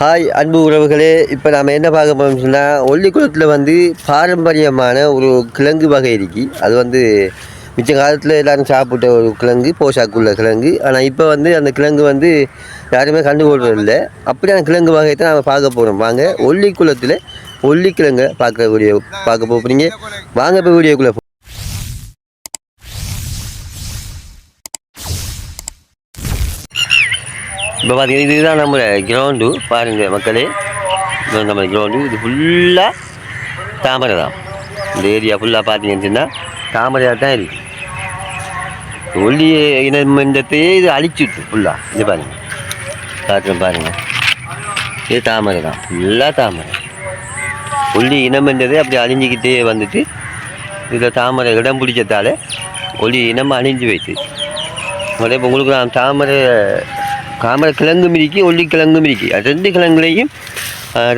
Hi அன்பு உறவுகளே. இப்போ நாம் என்ன பார்க்க போகிறோம்னு சொன்னால் ஒல்லிக்குளத்தில் வந்து பாரம்பரியமான ஒரு கிழங்கு வகை இருக்கு. அது வந்து மிச்ச காலத்தில் எல்லோரும் சாப்பிட்ட ஒரு கிழங்கு போஷாக்குள்ள கிழங்கு. ஆனால் இப்போ வந்து அந்த கிழங்கு வந்து யாருமே கண்டுகொள்றதில்லை அப்படியான கிழங்கு வகையை தான் நாம் பார்க்க போகிறோம் வாங்க ஒல்லிக்குளத்தில் ஒல்லிக்கிழங்கை பார்க்கக்கூடிய பார்க்க போகிறீங்க வாங்க இப்போ வீடியோக்குள்ளே இப்போ பார்த்தீங்கன்னா இதுதான் நம்ம கிரவுண்டு பாருங்கள் மக்களே. இது நம்ம கிரவுண்டு இது ஃபுல்லாக தாமரை தான். இந்த ஏரியா ஃபுல்லாக பார்த்தீங்கன்னு சொன்னால் தாமரையாக தான் இருக்குது ஒல்லி இனமண்டத்தையே இது அழிச்சுட்டு ஃபுல்லாக இது பாருங்கள் காட்டுறேன் பாருங்கள் இது தாமரை தான். ஃபுல்லாக தாமரை. ஒல்லி இனமண்டதே அப்படி அழிஞ்சிக்கிட்டே வந்துட்டு இதில் தாமரை இடம் பிடிச்சதால ஒளி இனம் அழிஞ்சு வைத்து அதே இப்போ உங்களுக்கு நான் தாமரை தாமரை கிழங்கு மிதிக்கி ஒல்லி கிழங்கு மிதிக்கி அது ரெண்டு கிழங்குலையும்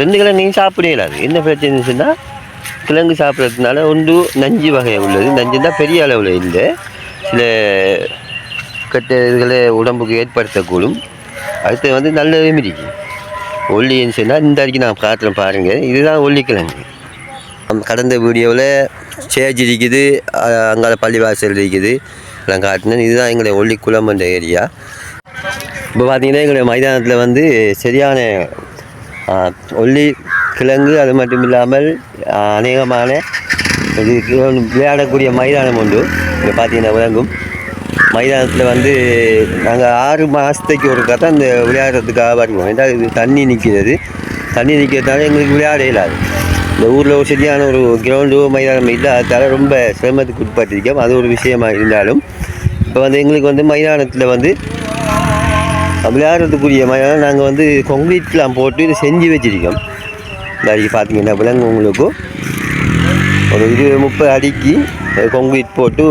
ரெண்டு கிழங்கையும் சாப்பிட இயலாது என்ன பிரச்சனை சொன்னால் கிழங்கு சாப்பிட்றதுனால ஒன்று நஞ்சு வகை உள்ளது. நஞ்சு தான் பெரிய அளவில் இல்லை சில கெட்ட இதுகளை உடம்புக்கு ஏற்படுத்தக்கூடும். அடுத்து வந்து நல்லதே இருக்குது ஒல்லின்னு சொன்னால் இந்த வரைக்கும் நான் காட்டுறேன் பாருங்கள் இதுதான் ஒல்லிக்கிழங்கு நம்ம கடந்த வீடியோவில் சேஜ் இருக்குது அங்கே பள்ளிவாசல் இருக்குது. எல்லாம் காட்டினேன். இதுதான் எங்களுடைய ஒல்லி குளம்ன்ற ஏரியா. இப்போ பார்த்தீங்கன்னா எங்களுடைய மைதானத்தில் வந்து சரியான ஒல்லி கிழங்கு அது மட்டும் இல்லாமல் அநேகமான இது விளையாடக்கூடிய மைதானம் உண்டு. இங்கே பார்த்தீங்கன்னா விளங்கும். மைதானத்தில் வந்து நாங்கள் ஆறு மாதத்துக்கு ஒரு தான் இந்த விளையாடுறதுக்காக வருவோம். ஏன்னா இது தண்ணி நிற்கிறது. தண்ணி நிற்கிறதுனால எங்களுக்கு விளையாட இல்லாது. இந்த ஊரில் ஒரு சரியான ஒரு கிரவுண்டு மைதானம் இல்லாததால் ரொம்ப சிரமத்துக்கு உட்பட்டிருக்கோம். அது ஒரு விஷயமாக இருந்தாலும் இப்போ வந்து எங்களுக்கு வந்து மைதானத்தில் வந்து விளையாடுறதுக்குரிய மாதிரி நாங்கள் வந்து கொங்கிரீட்லாம் போட்டு இதை செஞ்சு வச்சுருக்கோம். இந்த பார்த்தீங்கன்னா விலங்கு உங்களுக்கு. ஒரு இருபது முப்பது அடிக்கு கொங்கிரீட் போட்டு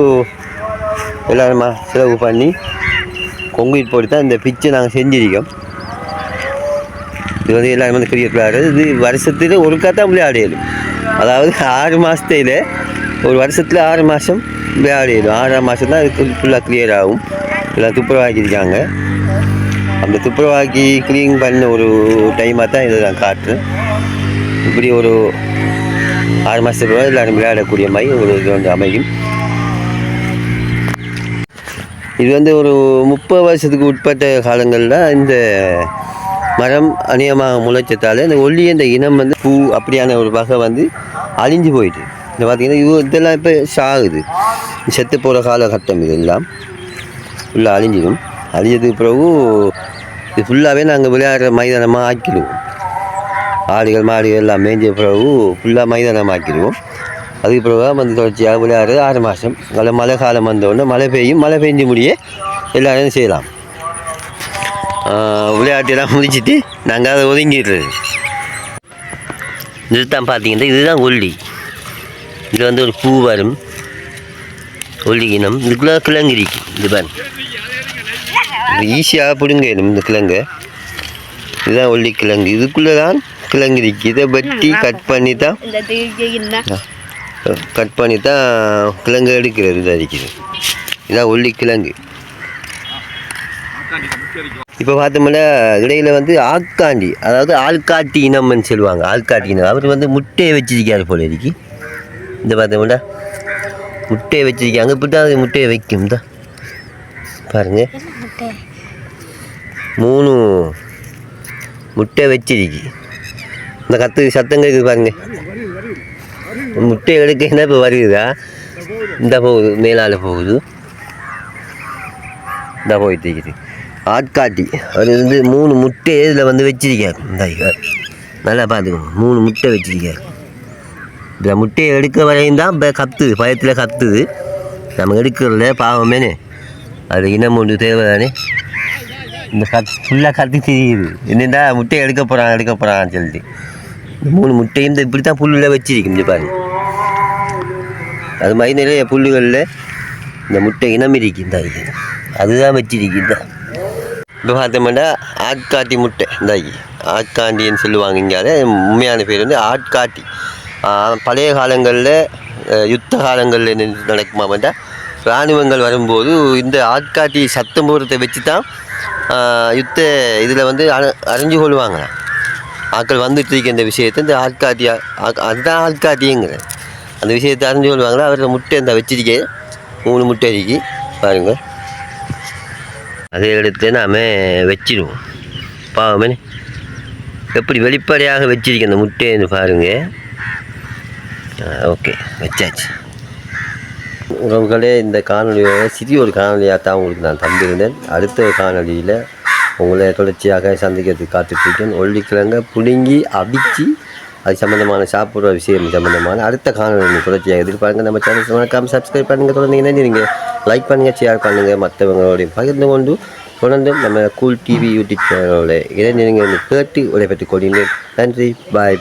எல்லாருமா செலவு பண்ணி கொங்கிரீட் போட்டு தான் இந்த பிச்சை நாங்கள் செஞ்சுருக்கோம். இது வந்து எல்லாரும் வந்து கிரிக்கெட் விளையாடுறது. இது வருஷத்தில் ஒருக்கா தான் விளையாடியலும் அதாவது ஆறு மாதத்தில் ஒரு வருஷத்தில் ஆறு மாதம் விளையாடிடும் ஆறாம் மாதம் தான் இது ஃபுல்லாக கிளியர் ஆகும். எல்லாம் துப்புரவாக்கியிருக்காங்க. அந்த துப்புரவாக்கி க்ளீன் பண்ண ஒரு டைமாக தான் இதை நான் காட்டுறேன். இப்படி ஒரு ஆறு மாதத்துக்கு பிறகு எல்லாரும் விளையாடக்கூடிய மாதிரி ஒரு இது வந்து அமையும். இது வந்து ஒரு முப்பது வருஷத்துக்கு உட்பட்ட காலங்களில் இந்த மரம் அநியமாக முளைச்சத்தால் இந்த ஒல்லி இந்த இனம் வந்து பூ அப்படியான ஒரு வகை வந்து அழிஞ்சு போயிட்டு இந்த பார்த்திங்கன்னா இது இதெல்லாம் இப்போ சாகுது. செத்து போகிற காலகட்டம் இதெல்லாம். ஃபுல்லாக அழிஞ்சிடும். அழியதுக்கு பிறகு இது ஃபுல்லாகவே நாங்கள் விளையாடுற மைதானமாக ஆக்கிடுவோம். ஆடுகள் மாடுகள் எல்லாம் மேய்ஞ்ச பிறகு ஃபுல்லாக மைதானம் ஆக்கிடுவோம். அதுக்கு பிறகு வந்து தொடர்ச்சியாக விளையாடுறது ஆறு மாதம். நல்ல மழை காலம் வந்தோடனே மழை பெய்யும். மழை பெஞ்சு முடிய எல்லாரும் செய்யலாம். விளையாட்டெல்லாம் முடிச்சிட்டு நாங்கள் அதை ஒதுங்கிடுறது. இதுதான் பார்த்தீங்கன்னா இதுதான் ஒல்லி. இது வந்து ஒரு பூ வரும். ஒல்லி இனம். இதுக்குள்ளே கிழங்கு இருக்கு இது பாருங்க. ஈஸியாக பிடுங்கிடும் இந்த கிழங்கு. இதுதான் ஒல்லி கிழங்கு. இதுக்குள்ளே தான் கிழங்கு இருக்கு இதை வெட்டி கட் பண்ணி தான் கட் பண்ணி தான் கிழங்கு எடுக்கிறது இது அடிக்குது இதான் ஒல்லி கிழங்கு. இப்போ பார்த்தோம்னா இடையில வந்து ஆட்காண்டி அதாவது ஆள்காட்டி இனம்னு சொல்லுவாங்க. ஆள்காட்டி இனம். அவர் வந்து முட்டையை வச்சிருக்காரு போல இருக்கு. இந்த பார்த்தோம்னா முட்டையை வச்சிருக்காங்க. இப்படி தான் முட்டையை வைக்கும். தான் பாருங்க. மூணு முட்டை வச்சிருக்கு. இந்த கத்து சத்தம் கேட்குது பாருங்க. முட்டை எடுக்க என்ன இப்போ வருகுதா இந்த போகுது மேலால் போகுது. இந்த போயிட்டு இருக்குது. ஆட்காட்டி. அவர் வந்து மூணு முட்டை இதில் வந்து வச்சிருக்காரு. இந்த நல்லா பார்த்துக்கணும் மூணு முட்டை வச்சிருக்காரு. இந்த முட்டையை எடுக்க வரையும் தான் இப்போ கத்துது. பயத்தில் கத்துது. நம்ம எடுக்கிறதுல பாவமேனே. அது இனம் ஒன்று தேவை தானே இந்த கத் ஃபுல்லாக கத்தி தெரியுது. என்னடா முட்டையை எடுக்க போகிறான் எடுக்க போகிறான்னு சொல்லிட்டு. இந்த மூணு முட்டையும் இந்த இப்படி தான் புல்லில் வச்சிருக்கு இந்த பாருங்க. அது மாதிரி நிறைய புல்லுகளில் இந்த முட்டை இனம் இருக்குதா இந்த இது. அதுதான் வச்சிருக்கு இப்போ பார்த்தோம்னா ஆட்காட்டி முட்டை இந்த ஆட்காண்டின்னு சொல்லுவாங்க இங்கே உண்மையான பேர் வந்து ஆட்காட்டி. பழைய காலங்களில் யுத்த காலங்களில் நடக்குமா நடக்குமாமட்டா இராணுவங்கள் வரும்போது இந்த ஆட்காட்டி சத்தம் வச்சு தான் யுத்த இதில் வந்து அர- அறிஞ்சு கொள்வாங்களாம் ஆட்கள் வந்துட்டு இருக்க இந்த விஷயத்தை இந்த ஆட்காட்டி அதுதான் ஆட்காட்டிங்கிற அந்த விஷயத்தை அறிஞ்சு கொள்வாங்களா? அவரோட முட்டை இந்த வச்சிருக்கேன் மூணு முட்டை இருக்கு. பாருங்கள் அதை எடுத்து நாம வச்சிடுவோம் பாவமே. எப்படி வெளிப்படையாக வச்சிருக்க அந்த முட்டைன்னு பாருங்க. ஓகே. வச்சாச்சு. உறவுகளே இந்த காணொலியோட சிறிய ஒரு காணொலியாக தான் உங்களுக்கு நான் தந்திருந்தேன். அடுத்த ஒரு காணொலியில் உங்களை தொடர்ச்சியாக சந்திக்கிறதுக்கு காத்துட்ருக்கேன். ஒல்லிக்கிழங்க புடுங்கி அடித்து அது சம்மந்தமான சாப்பிட்ற விஷயம் சம்மந்தமான அடுத்த காணொலி தொடர்ச்சியாக எதிர்பாருங்க. நம்ம சேனல் மறக்காம சப்ஸ்கிரைப் பண்ணுங்கள் தொடர்ந்தீங்கன்னா நீங்கள் லைக் பண்ணுங்கள் ஷேர் பண்ணுங்கள் மற்றவங்களோட பகிர்ந்து கொண்டு தொடர்ந்து நம்ம கூல் டிவி யூடியூப் சேனலோட இளைஞர்கள் கேட்டு விடைபெற்றுக் கொள்கிறேன் நன்றி. பாய்